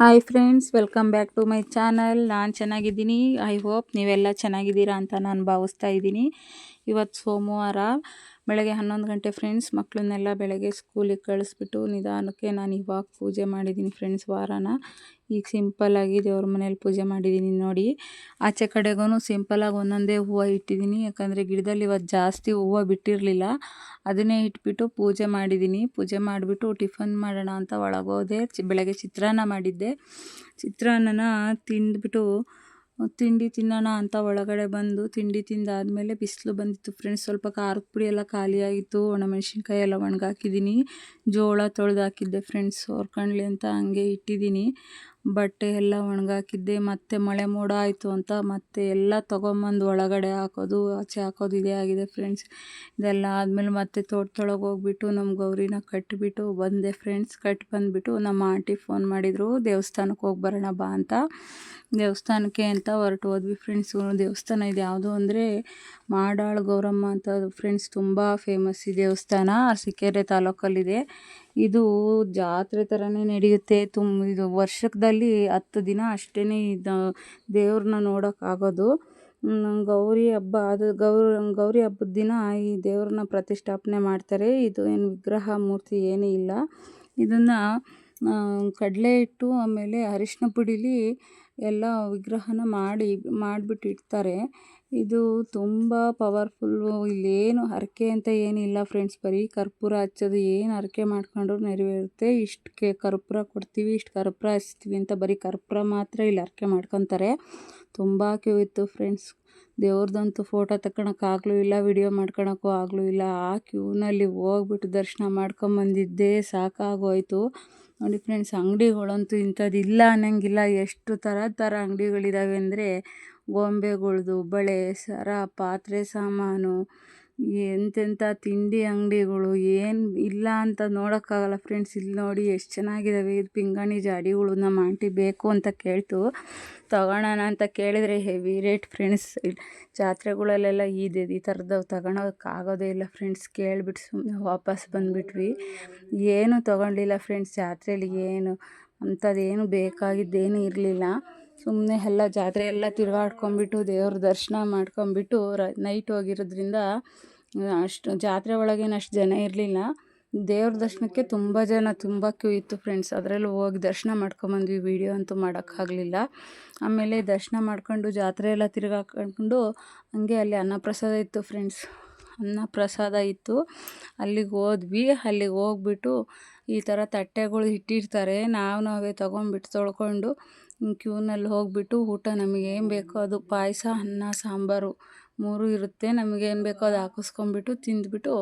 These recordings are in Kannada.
Hi friends welcome back to my channel ನಾನು ಚೆನ್ನಾಗಿದ್ದೀನಿ. ಐ ಹೋಪ್ ನೀವೆಲ್ಲ ಚೆನ್ನಾಗಿದ್ದೀರಾ ಅಂತ ನಾನು ಭಾವಿಸ್ತಾ ಇದ್ದೀನಿ. ಇವತ್ತು ಸೋಮವಾರ ಬೆಳಗ್ಗೆ ಹನ್ನೊಂದು ಗಂಟೆ ಫ್ರೆಂಡ್ಸ್ ಮಕ್ಕಳನ್ನೆಲ್ಲ ಬೆಳಗ್ಗೆ ಸ್ಕೂಲಿಗೆ ಕಳಿಸ್ಬಿಟ್ಟು ನಿಧಾನಕ್ಕೆ ನಾನು ಇವಾಗ ಪೂಜೆ ಮಾಡಿದ್ದೀನಿ ಫ್ರೆಂಡ್ಸ್ ವಾರನ. ಈಗ ಸಿಂಪಲ್ಲಾಗಿ ದೇವ್ರ ಮನೇಲಿ ಪೂಜೆ ಮಾಡಿದ್ದೀನಿ ನೋಡಿ. ಆಚೆ ಕಡೆಗೂ ಸಿಂಪಲ್ಲಾಗಿ ಒಂದೊಂದೇ ಹೂವು ಇಟ್ಟಿದ್ದೀನಿ. ಯಾಕಂದರೆ ಗಿಡದಲ್ಲಿ ಇವತ್ತು ಜಾಸ್ತಿ ಹೂವು ಬಿಟ್ಟಿರಲಿಲ್ಲ. ಅದನ್ನೇ ಇಟ್ಬಿಟ್ಟು ಪೂಜೆ ಮಾಡಿದ್ದೀನಿ. ಪೂಜೆ ಮಾಡಿಬಿಟ್ಟು ಟಿಫನ್ ಮಾಡೋಣ ಅಂತ ಒಳಗೋದೆ. ಬೆಳಗ್ಗೆ ಚಿತ್ರಾನ್ನ ಮಾಡಿದ್ದೆ. ಚಿತ್ರಾನ್ನನ ತಿಂದ್ಬಿಟ್ಟು ತಿಂಡಿ ತಿನ್ನೋಣ ಅಂತ ಒಳಗಡೆ ಬಂದು ತಿಂಡಿ ತಿಂದಾದಮೇಲೆ ಬಿಸಿಲು ಬಂದಿತ್ತು ಫ್ರೆಂಡ್ಸ್ ಸ್ವಲ್ಪ ಖಾರದ ಪುಡಿ ಎಲ್ಲ ಖಾಲಿಯಾಗಿತ್ತು. ಒಣಮೆಣ್ಸಿನ್ಕಾಯಿ ಎಲ್ಲ ಒಣಗಾಕಿದ್ದೀನಿ. ಜೋಳ ತೊಳೆದು ಹಾಕಿದ್ದೆ ಫ್ರೆಂಡ್ಸ್ ಹೊರ್ಕಣ್ಲಿ ಅಂತ ಹಂಗೆ ಇಟ್ಟಿದ್ದೀನಿ. ಬಟ್ಟೆ ಎಲ್ಲ ಒಣಗಾಕಿದ್ದೆ, ಮತ್ತೆ ಮಳೆ ಮೋಡ ಆಯಿತು ಅಂತ ಮತ್ತೆ ಎಲ್ಲ ತೊಗೊಂಬಂದು ಒಳಗಡೆ ಹಾಕೋದು, ಆಚೆ ಹಾಕೋದು ಇದೇ ಆಗಿದೆ ಫ್ರೆಂಡ್ಸ್ ಇದೆಲ್ಲ ಆದಮೇಲೆ ಮತ್ತೆ ತೋಟದೊಳಗೆ ಹೋಗ್ಬಿಟ್ಟು ನಮ್ಮ ಗೌರಿನ ಕಟ್ಟಿಬಿಟ್ಟು ಬಂದೆ ಫ್ರೆಂಡ್ಸ್ ಕಟ್ಟಿ ಬಂದುಬಿಟ್ಟು ನಮ್ಮ ಆಂಟಿ ಫೋನ್ ಮಾಡಿದರು, ದೇವಸ್ಥಾನಕ್ಕೆ ಹೋಗಿ ಬರೋಣ ಬಾ ಅಂತ. ದೇವಸ್ಥಾನಕ್ಕೆ ಅಂತ ಹೊರಟು ಹೋದ್ವಿ ಫ್ರೆಂಡ್ಸ್ ದೇವಸ್ಥಾನ ಇದು ಯಾವುದು ಅಂದರೆ ಮಾಡಾಳ್ ಗೌರಮ್ಮ ಅಂತ ಫ್ರೆಂಡ್ಸ್ ತುಂಬ ಫೇಮಸ್ ಈ ದೇವಸ್ಥಾನ. ಅರಸೀಕೆರೆ ತಾಲೂಕಲ್ಲಿದೆ. ಇದು ಜಾತ್ರೆ ಥರನೇ ನಡೆಯುತ್ತೆ. ತುಂಬ ಇದು ವರ್ಷದಲ್ಲಿ ಹತ್ತು ದಿನ ಅಷ್ಟೇ ಇದು ದೇವ್ರನ್ನ ನೋಡೋಕ್ಕಾಗೋದು. ಗೌರಿ ಹಬ್ಬ, ಅದು ಗೌರಿ ಗೌರಿ ಹಬ್ಬದ ದಿನ ಈ ದೇವ್ರನ್ನ ಪ್ರತಿಷ್ಠಾಪನೆ ಮಾಡ್ತಾರೆ. ಇದು ಏನು ವಿಗ್ರಹ ಮೂರ್ತಿ ಏನೂ ಇಲ್ಲ. ಇದನ್ನು ಕಡಲೆ ಹಿಟ್ಟು ಆಮೇಲೆ ಅರಿಶಿನ ಪುಡೀಲಿ ಎಲ್ಲ ವಿಗ್ರಹನ ಮಾಡಿ, ಮಾಡ್ಬಿಟ್ಟು ಇಡ್ತಾರೆ. ಇದು ತುಂಬ ಪವರ್ಫುಲ್ಲು ಇಲ್ಲೇನು ಹರಕೆ ಅಂತ ಏನಿಲ್ಲ ಫ್ರೆಂಡ್ಸ್ ಬರೀ ಕರ್ಪೂರ ಹಚ್ಚೋದು, ಏನು ಹರಕೆ ಮಾಡ್ಕೊಂಡ್ರು ನೆರವೇರುತ್ತೆ. ಇಷ್ಟಕ್ಕೆ ಕರ್ಪೂರ ಕೊಡ್ತೀವಿ, ಇಷ್ಟು ಕರ್ಪೂರ ಹಚ್ತೀವಿ ಅಂತ ಬರೀ ಕರ್ಪೂರ ಮಾತ್ರ ಇಲ್ಲಿ ಹರಕೆ ಮಾಡ್ಕೊತಾರೆ. ತುಂಬ ಕ್ಯೂ ಇತ್ತು ಫ್ರೆಂಡ್ಸ್ ದೇವ್ರದಂತೂ ಫೋಟೋ ತಗೊಳಕ್ಕಾಗಲೂ ಇಲ್ಲ ವಿಡಿಯೋ ಮಾಡ್ಕೊಳಕ್ಕೂ ಆಗಲೂ ಇಲ್ಲ. ಆ ಕ್ಯೂನಲ್ಲಿ ಹೋಗ್ಬಿಟ್ಟು ದರ್ಶನ ಮಾಡ್ಕೊಂಬಂದಿದ್ದೇ ಸಾಕಾಗೋಯ್ತು. ನೋಡಿ ಫ್ರೆಂಡ್ಸ್ ಅಂಗಡಿಗಳಂತೂ ಇಂಥದ್ದು ಇಲ್ಲ ಅನ್ನೋಂಗಿಲ್ಲ. ಎಷ್ಟು ಥರ ಥರ ಅಂಗಡಿಗಳಿದ್ದಾವೆ ಅಂದರೆ ಗೊಂಬೆಗಳ್ದು, ಬಳೆ, ಸರ, ಪಾತ್ರೆ, ಸಾಮಾನು ಎಂತೆಂಥ ತಿಂಡಿ ಅಂಗಡಿಗಳು, ಏನು ಇಲ್ಲ ಅಂತ ನೋಡೋಕ್ಕಾಗಲ್ಲ ಫ್ರೆಂಡ್ಸ್ ಇಲ್ಲಿ ನೋಡಿ ಎಷ್ಟು ಚೆನ್ನಾಗಿದ್ದಾವೆ ಇದು ಪಿಂಗಾಣಿ ಜಾಡಿಗಳು ನಮ್ಮ ಆಂಟಿ ಬೇಕು ಅಂತ ಕೇಳ್ತು. ತಗೊಳ್ಳೋಣ ಅಂತ ಕೇಳಿದರೆ ಹೆವಿ ರೇಟ್ ಫ್ರೆಂಡ್ಸ್ ಜಾತ್ರೆಗಳಲ್ಲೆಲ್ಲ ಇದೆ, ಈ ಥರದ್ದು ತಗೊಳೋಕ್ಕಾಗೋದೇ ಇಲ್ಲ ಫ್ರೆಂಡ್ಸ್ ಕೇಳಿಬಿಟ್ಟು ಸುಮ್ಮನೆ ವಾಪಸ್ ಬಂದುಬಿಟ್ವಿ. ಏನೂ ತಗೊಂಡಿಲ್ಲ ಫ್ರೆಂಡ್ಸ್ ಜಾತ್ರೆಯಲ್ಲಿ ಏನು? ಅಂಥದ್ದೇನು ಬೇಕಾಗಿದ್ದೇನೂ ಇರಲಿಲ್ಲ. ಸುಮ್ಮನೆ ಎಲ್ಲ ಜಾತ್ರೆ ಎಲ್ಲ ತಿರುಗಾಡ್ಕೊಂಬಿಟ್ಟು ದೇವ್ರ ದರ್ಶನ ಮಾಡ್ಕೊಂಬಿಟ್ಟು ರ ನೈಟ್ ಹೋಗಿರೋದ್ರಿಂದ ಅಷ್ಟು ಜಾತ್ರೆ ಒಳಗೇನು ಅಷ್ಟು ಜನ ಇರಲಿಲ್ಲ. ದೇವ್ರ ದರ್ಶನಕ್ಕೆ ತುಂಬ ಜನ, ತುಂಬ ಕ್ಯೂ ಇತ್ತು ಫ್ರೆಂಡ್ಸ್ ಅದರಲ್ಲೂ ಹೋಗಿ ದರ್ಶನ ಮಾಡ್ಕೊಂಬಂದ್ವಿ. ವೀಡಿಯೋ ಅಂತೂ ಮಾಡೋಕ್ಕಾಗಲಿಲ್ಲ ಆಮೇಲೆ ದರ್ಶನ ಮಾಡ್ಕೊಂಡು ಜಾತ್ರೆ ಎಲ್ಲ ತಿರುಗಾಕೊಂಡು ಹಂಗೆ ಅಲ್ಲಿ ಅನ್ನಪ್ರಸಾದ ಇತ್ತು ಫ್ರೆಂಡ್ಸ್ ಅನ್ನ ಪ್ರಸಾದ ಇತ್ತು. ಅಲ್ಲಿಗೆ ಹೋದ್ವಿ. ಅಲ್ಲಿಗೆ ಹೋಗ್ಬಿಟ್ಟು ಈ ಥರ ತಟ್ಟೆಗಳು ಇಟ್ಟಿರ್ತಾರೆ. ನಾವು ನಾವೇ ತೊಗೊಂಬಿಟ್ಟು ತೊಳ್ಕೊಂಡು ಕ್ಯೂನಲ್ಲಿ ಹೋಗಿಬಿಟ್ಟು ಊಟ ನಮಗೆ ಏನು ಬೇಕೋ ಅದು ಪಾಯಸ, ಅನ್ನ, ಸಾಂಬಾರು ಮೂರು ಇರುತ್ತೆ. ನಮಗೇನು ಬೇಕೋ ಅದು ಹಾಕಿಸ್ಕೊಂಬಿಟ್ಟು ತಿಂದ್ಬಿಟ್ಟು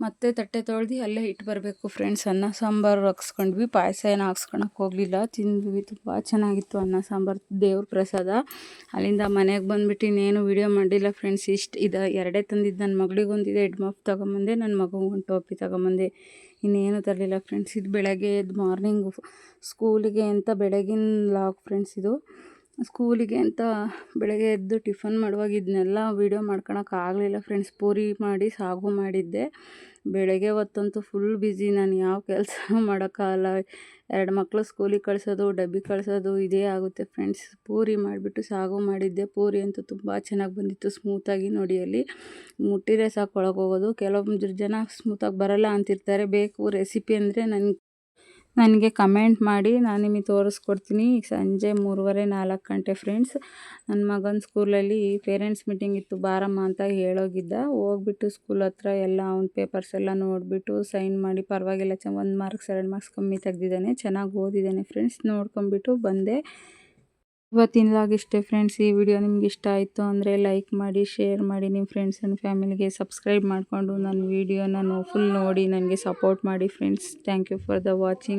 ಮತ್ತೆ ತಟ್ಟೆ ತೊಳ್ದು ಅಲ್ಲೇ ಇಟ್ಟು ಬರಬೇಕು ಫ್ರೆಂಡ್ಸ್ ಅನ್ನ, ಸಾಂಬಾರು ಹಾಕ್ಸ್ಕೊಂಡ್ವಿ. ಪಾಯಸ ಏನು ಹಾಕ್ಸ್ಕೊಳಕ್ಕೆ ಹೋಗಲಿಲ್ಲ. ತಿಂದ್ವಿ ತುಂಬ ಚೆನ್ನಾಗಿತ್ತು ಅನ್ನ, ಸಾಂಬಾರು. ದೇವ್ರ ಪ್ರಸಾದ. ಅಲ್ಲಿಂದ ಮನೆಗೆ ಬಂದುಬಿಟ್ಟು ಇನ್ನೇನು ವೀಡಿಯೋ ಮಾಡಿಲ್ಲ ಫ್ರೆಂಡ್ಸ್ ಇಷ್ಟು ಇದು ಎರಡೇ ತಂದಿದ್ದು ನನ್ನ ಮಗಳಿಗೊಂದಿದೆ ಹೆಡ್ ಮಫ್ ತೊಗೊಂಬಂದೆ ನನ್ನ ಮಗುಗೊಂದು ಟೋಪಿ ತೊಗೊಂಬಂದೆ. ಇನ್ನೇನು ತರಲಿಲ್ಲ ಫ್ರೆಂಡ್ಸ್ ಇದು ಬೆಳಗ್ಗೆ ಎದ್ದು ಮಾರ್ನಿಂಗು ಸ್ಕೂಲಿಗೆ ಅಂತ ಬೆಳಗಿನ ಲಾಗ್ ಫ್ರೆಂಡ್ಸ್ ಇದು. ಸ್ಕೂಲಿಗೆ ಅಂತ ಬೆಳಗ್ಗೆ ಎದ್ದು ಟಿಫನ್ ಮಾಡುವಾಗ ಇದನ್ನೆಲ್ಲ ವೀಡಿಯೋ ಮಾಡ್ಕೊಳಕ್ಕೆ ಆಗಲಿಲ್ಲ ಫ್ರೆಂಡ್ಸ್. ಪೂರಿ ಮಾಡಿ, ಸಾಗು ಮಾಡಿದ್ದೆ. ಬೆಳಗ್ಗೆ ಹೊತ್ತಂತೂ ಫುಲ್ ಬ್ಯುಸಿ ನಾನು ಯಾವ ಕೆಲಸ ಮಾಡೋಕ್ಕಾಗಲ್ಲ. ಎರಡು ಮಕ್ಕಳು ಸ್ಕೂಲಿಗೆ ಕಳಿಸೋದು, ಡಬ್ಬಿ ಕಳಿಸೋದು ಇದೇ ಆಗುತ್ತೆ ಫ್ರೆಂಡ್ಸ್. ಪೂರಿ ಮಾಡಿಬಿಟ್ಟು ಸಾಗು ಮಾಡಿದ್ದೆ. ಪೂರಿ ಅಂತೂ ತುಂಬ ಚೆನ್ನಾಗಿ ಬಂದಿತ್ತು ಸ್ಮೂತಾಗಿ ನೋಡಿ ಅಲ್ಲಿ ಮುಟ್ಟಿದ್ರೆ ಸಾಕು, ಒಳಗೆ ಹೋಗೋದು. ಕೆಲವೊಂದು ಜನ ಸ್ಮೂತಾಗಿ ಬರೋಲ್ಲ ಅಂತಿರ್ತಾರೆ. ಬೇಕು ರೆಸಿಪಿ ಅಂದರೆ ನನಗೆ ನನಗೆ ಕಮೆಂಟ್ ಮಾಡಿ, ನಾನು ನಿಮಗೆ ತೋರಿಸ್ಕೊಡ್ತೀನಿ. ಸಂಜೆ ಮೂರುವರೆ ನಾಲ್ಕು ಗಂಟೆ ಫ್ರೆಂಡ್ಸ್ ನನ್ನ ಮಗನ ಸ್ಕೂಲಲ್ಲಿ ಪೇರೆಂಟ್ಸ್ ಮೀಟಿಂಗ್ ಇತ್ತು, ಬಾರಮ್ಮ ಅಂತ ಹೇಳೋಗಿದ್ದ. ಹೋಗ್ಬಿಟ್ಟು ಸ್ಕೂಲ್ ಹತ್ರ ಎಲ್ಲ ಅವ್ನ ಪೇಪರ್ಸ್ ಎಲ್ಲ ನೋಡಿಬಿಟ್ಟು ಸೈನ್ ಮಾಡಿ, ಪರವಾಗಿಲ್ಲ ಚ, ಒಂದು ಮಾರ್ಕ್ಸ್, ಎರಡು ಮಾರ್ಕ್ಸ್ ಕಮ್ಮಿ ತೆಗ್ದಿದ್ದಾನೆ. ಚೆನ್ನಾಗಿ ಓದಿದ್ದಾನೆ ಫ್ರೆಂಡ್ಸ್ ನೋಡ್ಕೊಂಬಿಟ್ಟು ಬಂದೆ. ಇವತ್ತಿನ ಇಷ್ಟೇ ಫ್ರೆಂಡ್ಸ್, ಈ ವಿಡಿಯೋ ನಿಮ್ಗೆ ಇಷ್ಟ ಆಯಿತು ಅಂದರೆ ಲೈಕ್ ಮಾಡಿ, ಶೇರ್ ಮಾಡಿ ನಿಮ್ಮ ಫ್ರೆಂಡ್ಸ್ ಆ್ಯಂಡ್ ಫ್ಯಾಮಿಲಿಗೆ ಸಬ್ಸ್ಕ್ರೈಬ್ ಮಾಡಿಕೊಂಡು ನನ್ನ ವೀಡಿಯೋನ ಫುಲ್ ನೋಡಿ, ನನಗೆ ಸಪೋರ್ಟ್ ಮಾಡಿ friends. Thank you for the watching.